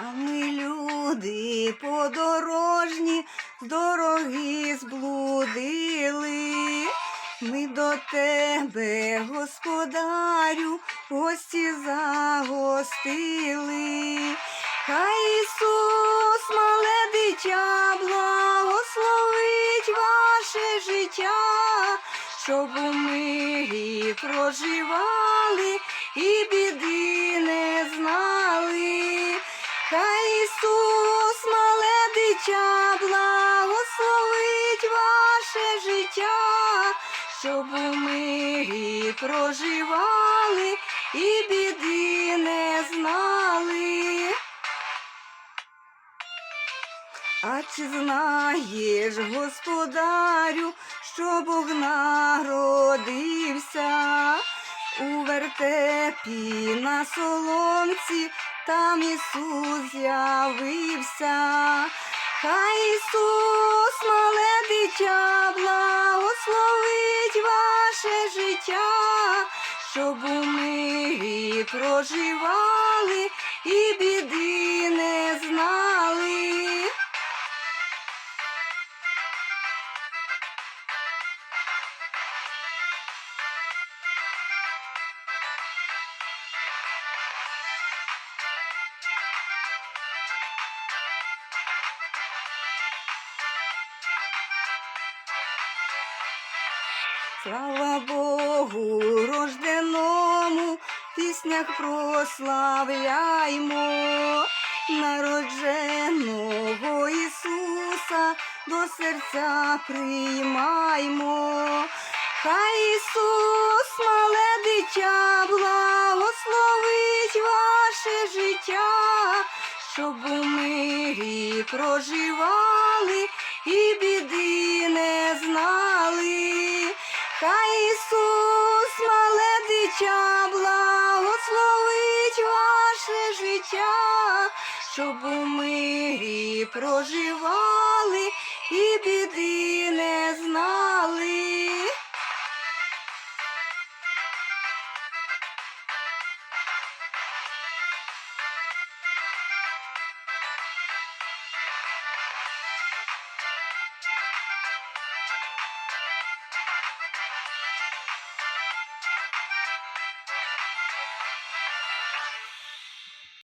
А ми люди подорожні, з дороги зблудили. Ми до тебе, господарю, гості загостили. Хай Ісус, мале дитя, благословить ваше життя, щоб у мирі проживали і біди Ісус, мале дитя, благословить ваше життя, щоб у мирі проживали і біди не знали. А чи знаєш, господарю, що Бог народився у вертепі на соломці, там Ісус з'явився. Хай Ісус, мале дитя, благословить ваше життя, щоб у мирі проживали Слава Богу, рожденому, піснях прославляймо, народженого Ісуса до серця приймаймо. Хай Ісус, мале дитя, благословить ваше життя, щоб у мирі проживали дитя, благословить ваше життя, щоб у мирі проживали і біди не знали.